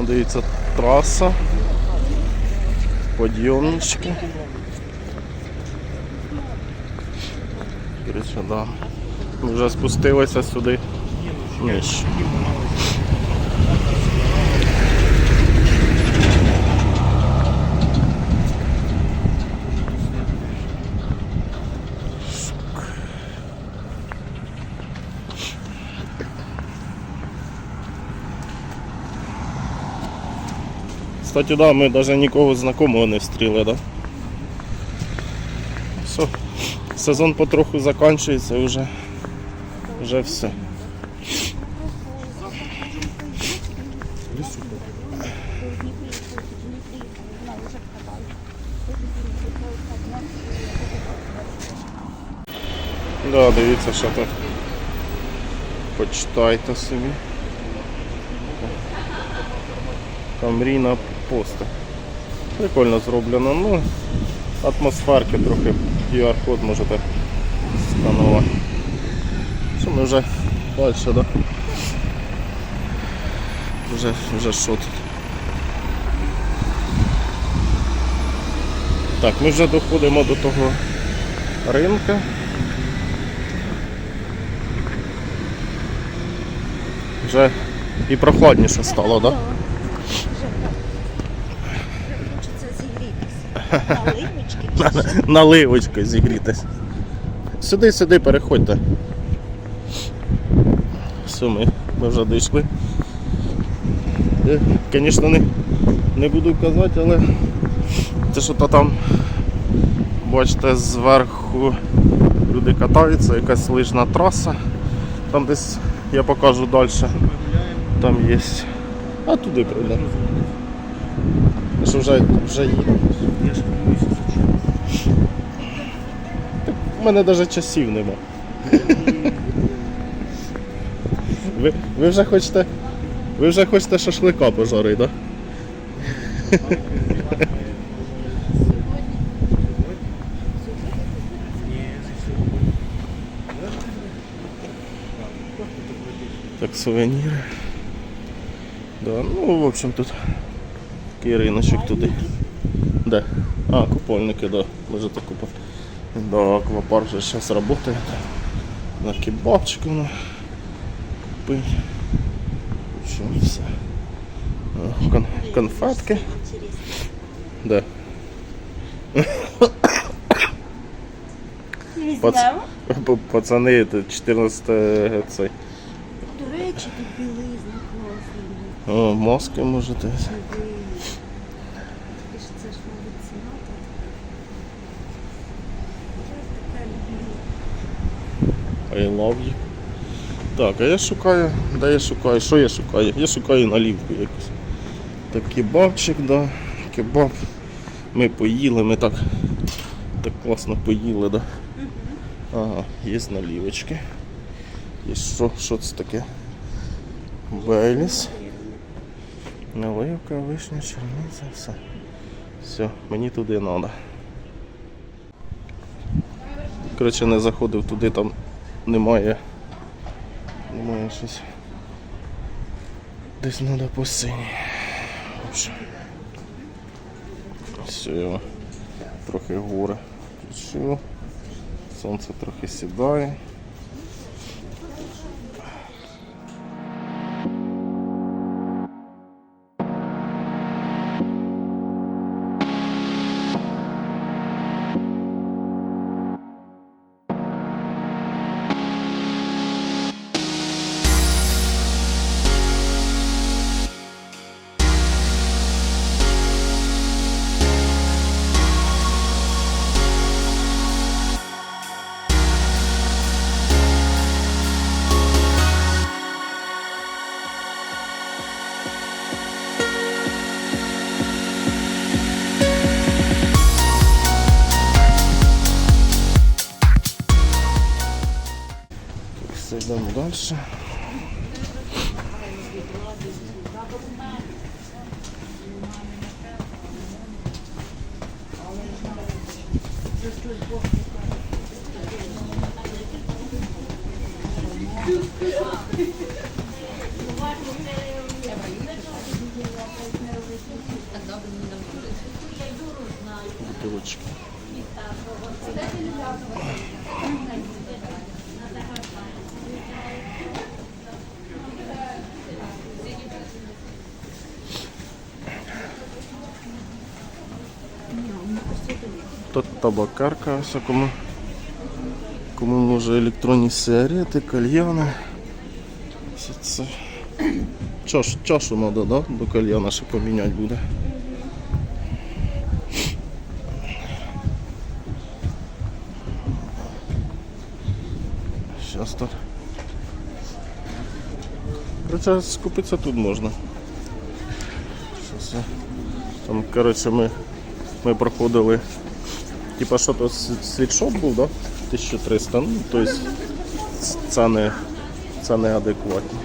Ну, дивіться, траса. Подйомнички. Дивіться, да. Вже спустилися сюди. Нижче. Кстати, да, ми навіть нікого знакомого не встріли, да? Все. Сезон потроху закінчується вже, вже все. Да, дивіться, що тут. Почитайте собі. Камрійна поста. Прикольно зроблено. Ну, атмосферки трохи QR-код можете сканувати. Що ми вже далі, да? Вже, вже що тут? Так, ми вже доходимо до того ринка. Вже і прохладніше стало, так? Да? Хочеться зігрітися. Наливочки. Наливочкою зігрітись. Сюди, сюди, переходьте. Все, ми, вже дійшли. Звісно, не, не буду казати, але це що то там, бачите, зверху люди катаються, якась лижна траса. Там десь я покажу далі. Там є. А туди прийдемо. Що вже, вже їдемо. У мене навіть часів нема. Ви, ви вже хочете. Ви вже хочете шашлика пожарити, так? Так, сувеніри. Да, ну, в общем, тут такий риночок туди. Де? А, купольники, да. Можете купити. Да, аквапарк же сейчас работает. На кебабчик ну, купить. Що все. Кон конфетки. Да. Візьмемо. П- Пацани, це 14 цей. До речі, тут білизна класна. О, маски можете. Диви. Ти ж Це ж мабуть ціна тут. Така люблю. I love you. Так, а я шукаю, де я шукаю, що я шукаю? Я шукаю налівку якусь. Так, кебабчик, да. Кебаб. Ми поїли, ми так, так класно поїли, да. Ага, є налівочки. Є що, що це таке? Бейліс. Наливка, вишня, черниця, все. Все, мені туди треба. Коротше, не заходив туди, там немає. Немає щось. Десь треба по сині. Все, трохи включив. Сонце трохи сідає. Тут табакарка, ось кому, може електронні сигарети, кальяни. Це. Чаш, чашу треба, да? До кальяна ще поміняти буде. Зараз тут. Короче, скупитися тут можна. Там, коротше, ми, ми проходили. Типа що то світшоп був, да? 1300, ну, тобто це не, це не адекватно.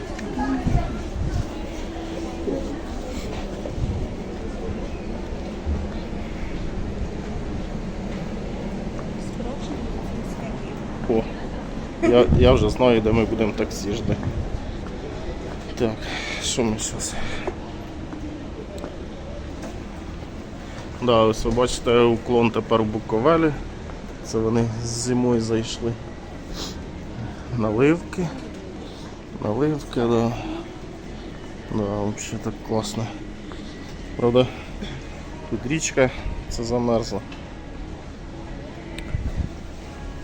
О, я, я вже знаю, де ми будемо таксі ждати. Так, що ми зараз? Да, ось ви бачите, уклон тепер в Буковелі. Це вони зимою зайшли. Наливки. Наливки, да. Да, взагалі так класно. Правда, тут річка, це замерзла.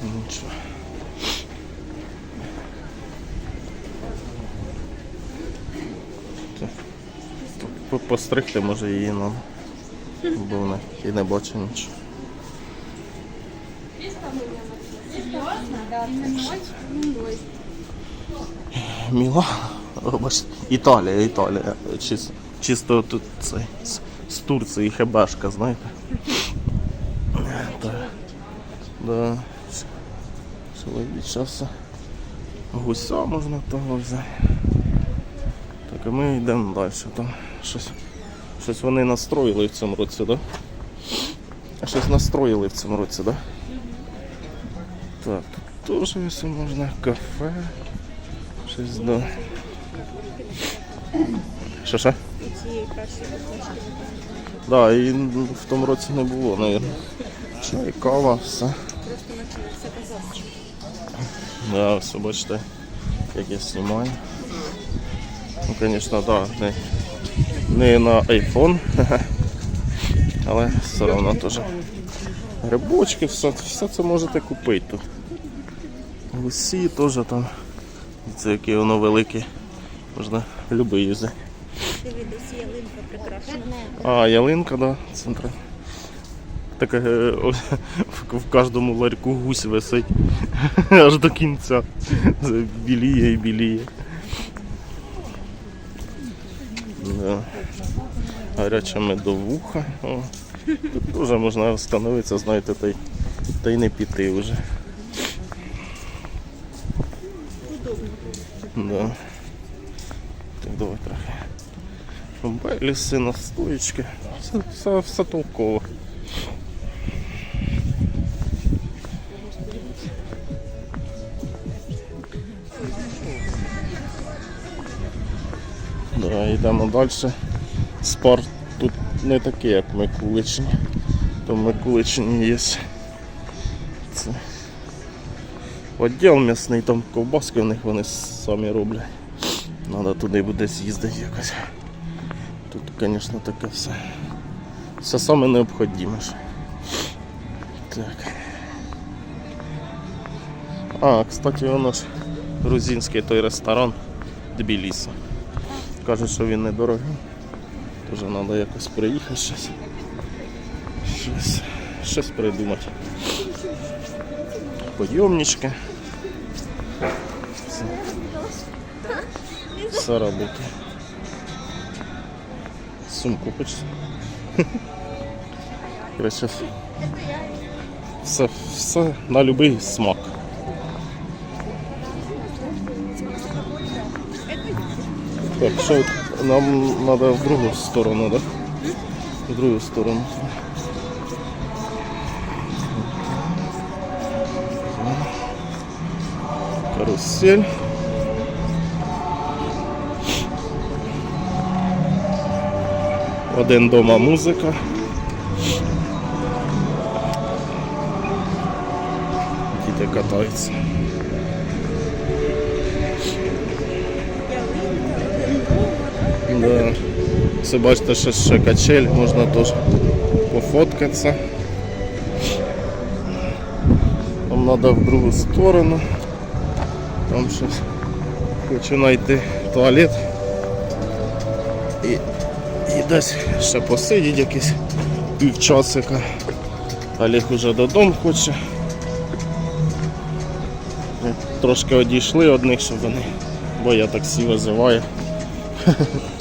Нічого. Це- по- Постригти може її нам. Бо вона і не бачу нічого. Міла. Італія, Італія. Чисто, чисто тут цей, з, Турції хебешка, знаєте. Так. Да. Чоловік часу. Гуся можна того взяти. Так, а ми йдемо далі. Там щось, щось вони настроїли в цьому році, так? Да? Щось настроїли в цьому році, так? Да? Так, тут теж ось можна кафе. Щось да. Що що? Да, і в тому році не було, навіть. Чай, кава, все. Да, все бачите, як я знімаю. Ну, звісно, да, не, не на iPhone, але все одно теж. Грибочки, все, все це можете купити тут. Гусі теж там. Це яке воно велике. Можна любий юзати. Дивись, ялинка прикрашена. А, ялинка, да, центр. Так е, в кожному ларьку гусь висить аж до кінця. Біліє і біліє. Да. Гаряча медовуха. О. Тут теж можна встановитися, знаєте, та й, та й не піти вже. Да. Так, давай трохи. Беліси, настоїчки. Все, все, все толково. Йдемо далі. Спорт тут не такий, як в Микуличині. То в Микуличині є. Це відділ м'ясний, там ковбаски в них вони самі роблять. Треба туди буде з'їздити якось. Тут, звісно, таке все. Все саме необхідне. Так. А, кстати, воно ж грузинський той ресторан Тбілісі. Кажуть, що він недорогий. Тож треба якось приїхати щось. Щось, щось придумати. Подйомнички. Все, все роботи. Сумку хочеться. Все, все на любий смак. Що нам треба в другу сторону, так? Да? В другу сторону. Карусель. Один дома музика. Діти катаються. Да. Це бачите, що ще качель, можна теж пофоткатися. Там треба в другу сторону. Там щось хочу знайти туалет. І, і десь ще посидіть якісь півчасика. Олег уже додому хоче. Трошки одійшли одних, щоб вони, бо я таксі визиваю.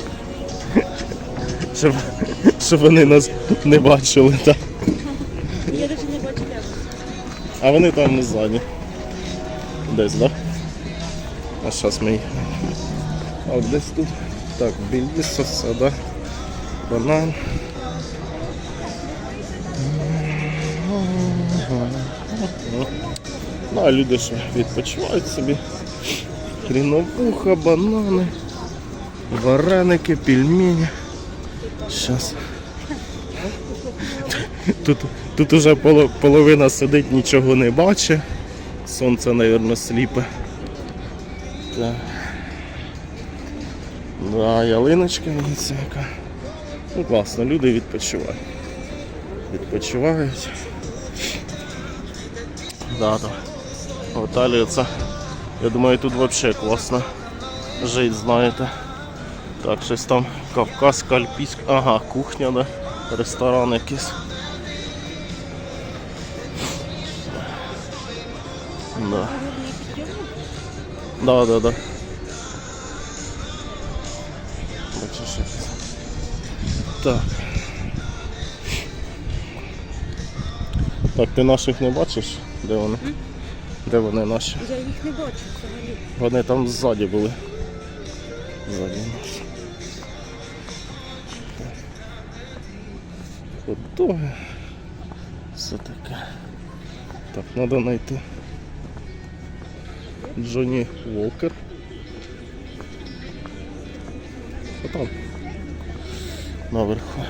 Щоб, щоб вони нас не бачили. Так. Я навіть не бачу як. А вони там ззаді. Десь, так? Да? А зараз ми. А от десь тут. Так, більдіса, сада, банан. Ну, а люди що відпочивають собі. Хріновуха, банани, вареники, пельмені. Щас. Тут, тут уже половина сидить, нічого не бачить. Сонце, мабуть, сліпе. Так. Да, ялиночка яка. Ну класно, люди відпочивають. Відпочивають. Да, да. В це, я думаю, тут взагалі класно жити, знаєте. Так, щось там кавказька, альпійська. Ага, кухня, да. Ресторан якийсь. Да. Да, да, да. Бачиш, якось. Так. Так, ти наших не бачиш? Де вони? Де вони наші? Я їх не бачу взагалі. Вони там ззаді були. Ззаді нас. Хот-доги. Все таке. Так, треба знайти. Джонні Волкер. Що там? Наверху.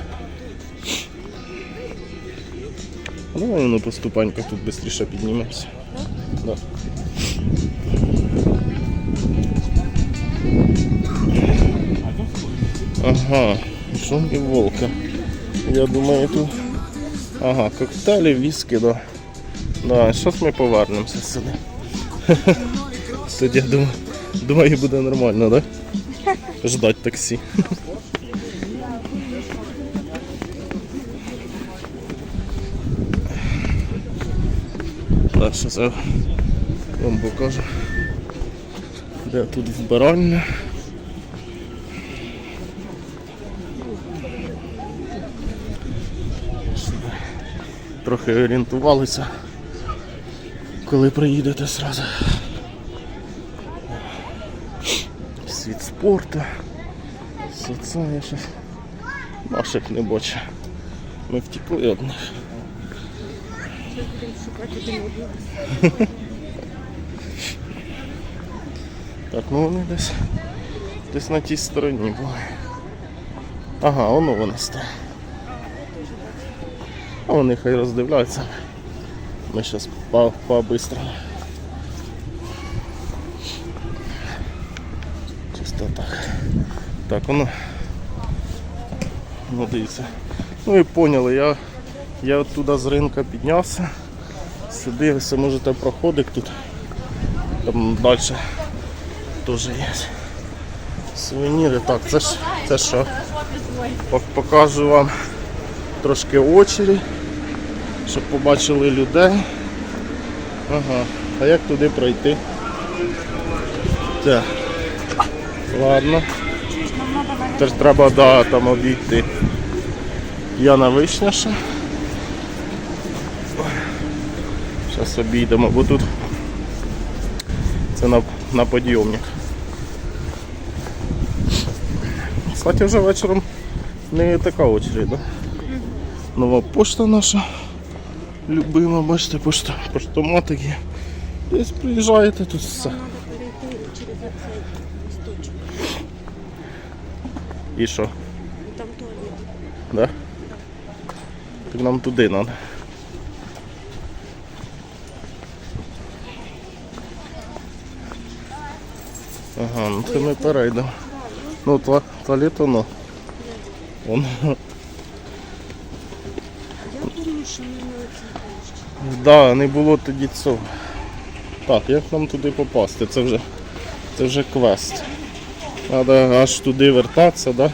А давай ну по ступеньках тут швидше піднімемося. Да. Ага, Джонні Волкер. Я думаю, тут. Ага, коктейлі, віскі, да. Да, зараз ми повернемося сюди. Тоді я думаю, думаю, буде нормально, да? Ждать таксі. Так, зараз я вам покажу. Де тут вбиральня. Трохи орієнтувалися, коли приїдете зразу. Світ спорту. Це я щось наших не бачу. Ми втекли од них. Будемо шукати один одного. Так, ну вони десь десь на тій стороні були. Ага, воно вони стоять. Вони хай роздивляються. Ми зараз по, по-бистрому. Чисто так. Так, воно. Ну дивіться. Ну і поняли, я, я оттуда з ринка піднявся. Сюди ви можете проходити тут. Там далі теж є. Сувеніри. Так, це ж це що? Покажу вам трошки очері, щоб побачили людей. Ага. А як туди пройти? Так. Ладно. Теж треба да, там обійти. Яна вишня ще. Зараз обійдемо, бо тут це на, на підйомник. Кстати, вже вечором не така очередь, да? Нова пошта наша любима, бачите, пошта, поштоматик є. Десь приїжджаєте, тут все. І що? Там туалет. Да? Так нам туди треба. Ага, ну це ми перейдемо. Ну, туалет воно. Вон. Да, не було тоді цього. Так, як нам туди попасти? Це вже, це вже квест. Треба аж туди вертатися, да?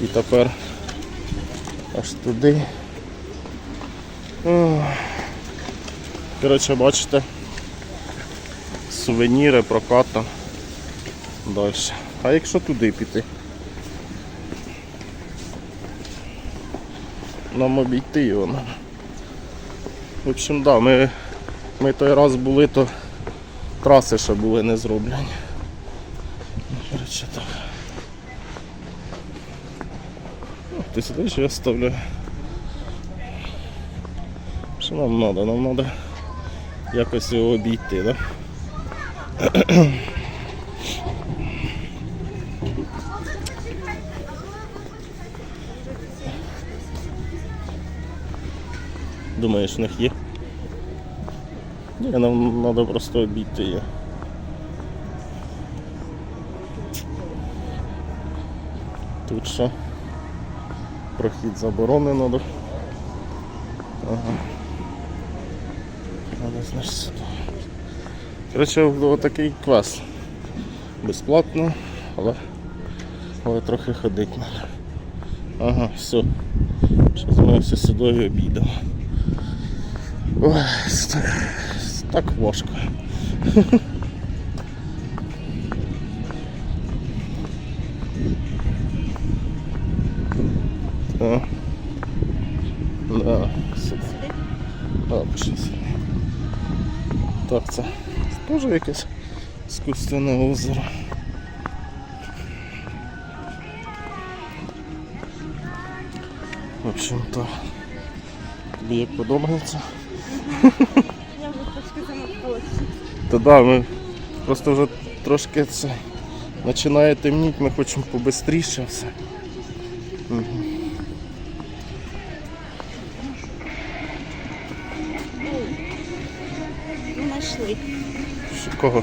І тепер аж туди. Коротше, бачите, сувеніри, прокат там. Далі. А якщо туди піти? Нам обійти його. В общем, да, ми, ми той раз були, то траси ще були не зроблені. Ну, так. Ну, Ти сидиш, я ставлю. Що нам треба? Нам треба якось його обійти, да? Думаєш, в них є? Ні, нам треба просто обійти її. Тут що? Прохід заборонено. Ага. Надо, значить, сюди. Коротше, отакий квест. Безплатно, але, але трохи треба. Ага, все. Зараз ми все сюди обійдемо. Ой, ст- так важко. Так. Да, сюди. Да, пішли. Так, це теж якесь іскусственне озеро. В общем то, тобі як подобається? Я вже трошки замахалася. Та да, ми просто вже трошки це починає темніти, ми хочемо побистріше все. Мгм. Знайшли. Кого?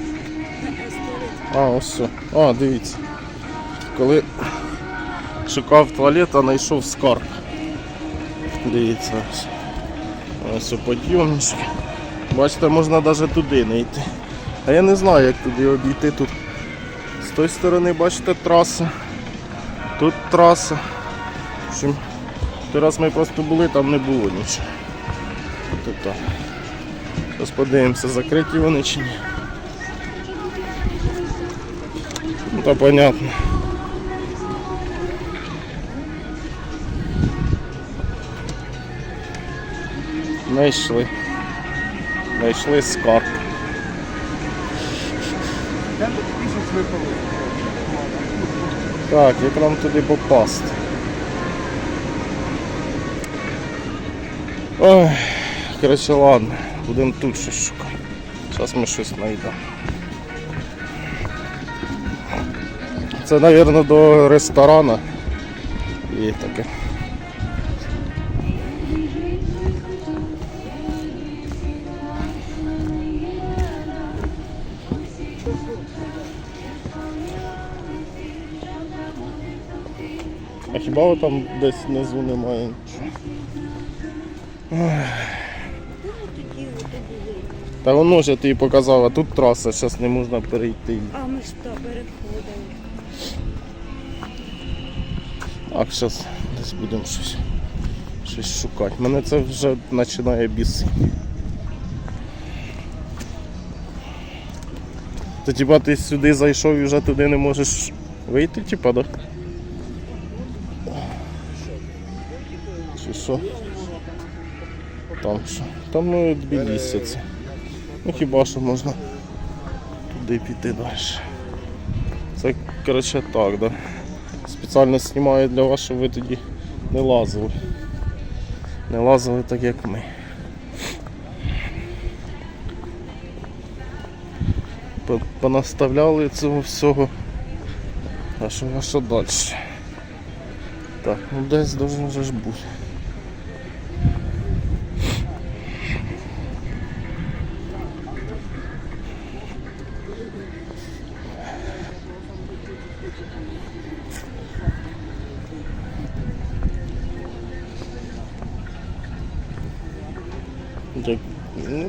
А, ось. все. А, дивіться. Коли шукав туалет, а знайшов скарб. Дивіться ось. Підйомнички. Бачите, можна навіть туди не йти. А я не знаю, як туди обійти тут. З тої сторони, бачите, траса. Тут траса. В общем, той раз ми просто були, там не було нічого. Так. Зараз подивимося, закриті вони чи ні. Ну то понятно. Знайшли. Знайшли скарб. Так, як нам туди попасти? Ой, коротше, ладно, будемо тут щось шукати. Зараз ми щось знайдемо. Це, мабуть, до ресторану. І таке. Хіба там десь внизу немає? Та воно ж я тобі показав, а тут траса, зараз не можна перейти. А ми ж то переходили. Так, зараз десь будемо щось, щось шукати. Мене це вже починає бісити. То типа ти сюди зайшов і вже туди не можеш вийти, типа, да? Чи що? Там що? Там ну Тбілісі це. Ну хіба що можна туди піти далі. Це коротше так, да. Спеціально знімаю для вас, щоб ви тоді не лазили. Не лазили так як ми. Понаставляли цього всього. А що, а що далі? Так, ну десь должно вже бути.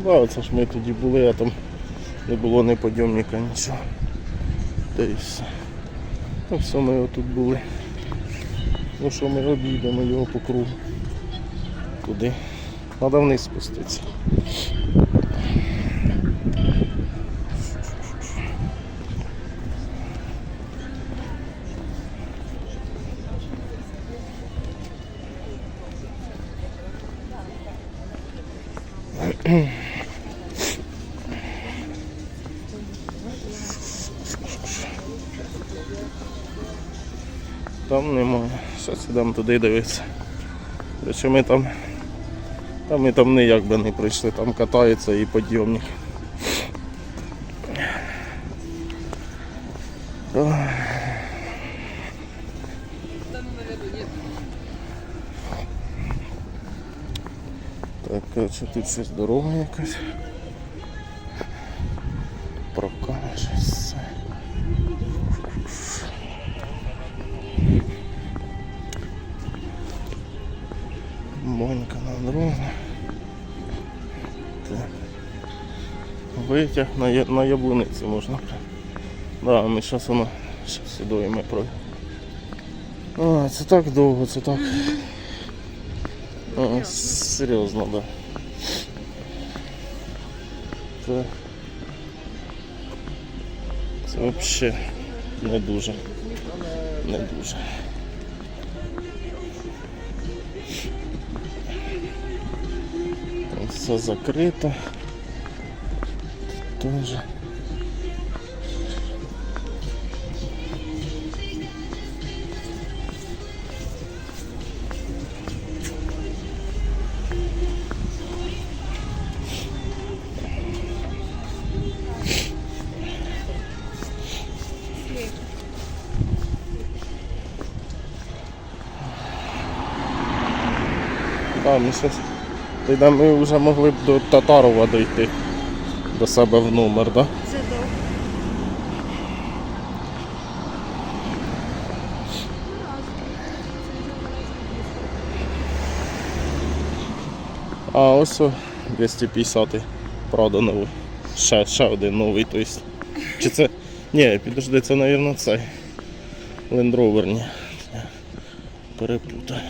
Це ж ми тоді були, а там не було ні подйомника, нічого. Та і все. Ну все, ми отут були. Ну що ми обійдемо його по кругу. Туди. Треба вниз спуститися. Там немає. Щось ідемо туди дивитися. Причому ми там. Там ми там ніяк би не прийшли, там катаються і підйомник. Ох. Так, коротше, тут щось дорога якась. Витяг на, на яблуниці можна. Да, ми зараз воно ми пройдемо. А, це так довго, це так. А, серйозно, да. Це, це взагалі не дуже. Не дуже. Все закрито. А, ми. Тоді ми вже могли б до Татарова дійти. До себе в номер, да? Це довго. А ось о, 250 правда новий. Ще, ще один новий, то есть. Чи це. Ні, підожди, це, мабуть, цей. Land Rover, ні. Перепутаю.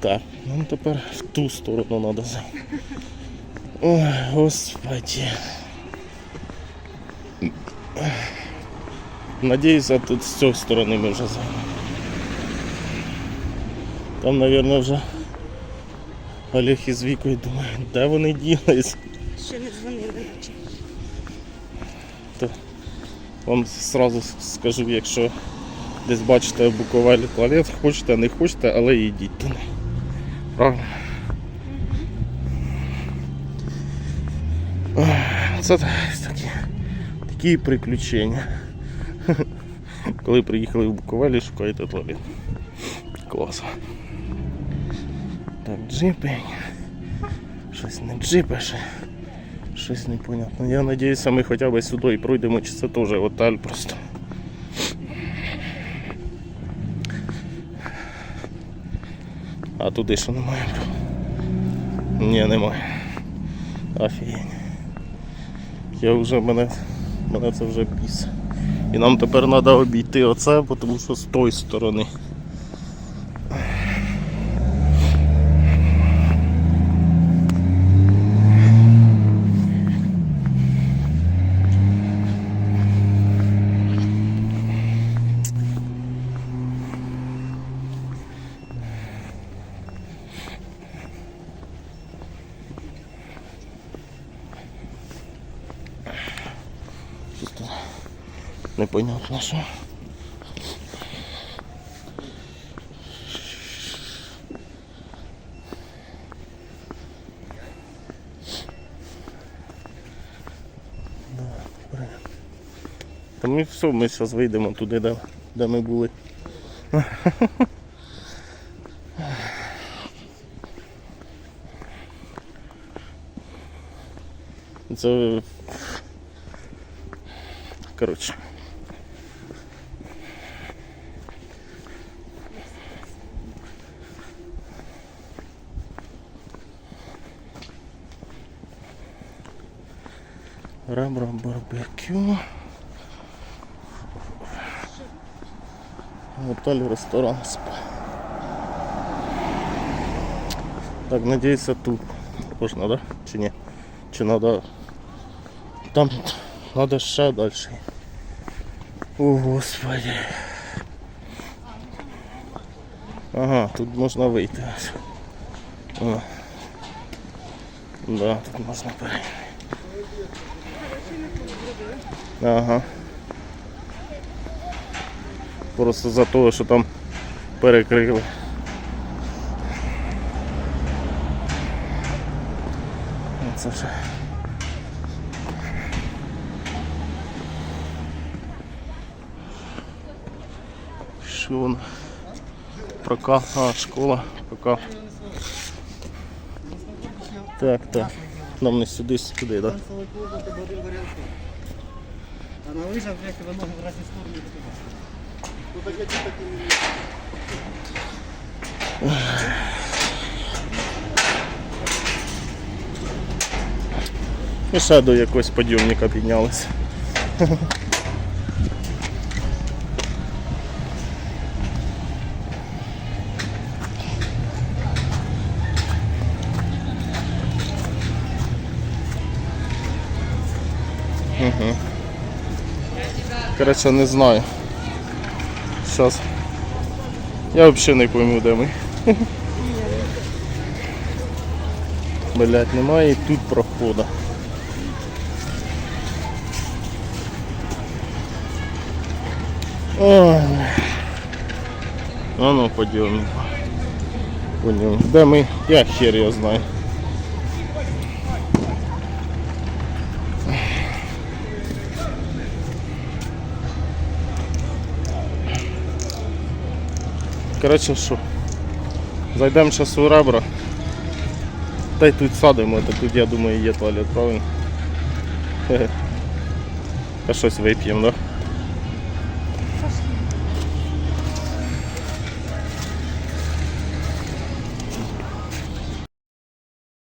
Так, нам тепер в ту сторону треба зайти. Ой, господи. Надіюсь, а тут з цієї сторони ми вже зайдемо. Там, мабуть, вже Олег із Вікою думає, де вони ділись. Ще не дзвонили наче. То вам зразу скажу, якщо десь бачите в Буковелі туалет, хочете, не хочете, але йдіть туди. Правильно? Це такі, такі приключення. Коли приїхали в Буковелі, шукаєте туалет. Клас. Так, джипи. Щось не джипи ще. Щось непонятно. Я надіюся, ми хоча б сюди і пройдемо, чи це теж отель просто. А туди що немає? Ні, немає. Офігень. Я вже мене, мене це вже біс. І нам тепер треба обійти оце, тому що з тої сторони. Щось тут непонятно що. Та ми все, ми зараз вийдемо туди, де, де ми були. Це. Коротше. Ребра барбекю. Готель, ресторан, спа. Так, надеюсь, тут можна, да? Чи ні? Чи надо. Там надо ще далі. О, господи. Ага, тут можна вийти. О. Да, тут можна перейти. Ага. Просто за того, що там перекрили. Це вже. Що воно? Прока, а, школа, пока. Так, так. Нам не сюди, сюди, так? Да? А на лыжах як ви ноги в разі сторони Ну так я такі І ще до якогось підйомника піднялися. Коротше, не знаю. Зараз. Я взагалі не пойму, де ми. Блять, немає і тут проходу. Ой. Ну подйомник. Понял. Де ми? Я хер його знаю. Коротше що? Зайдемо зараз у ребра. Та й тут садимо, та тут я думаю є туалет, правильно? А щось вип'ємо, так? Да?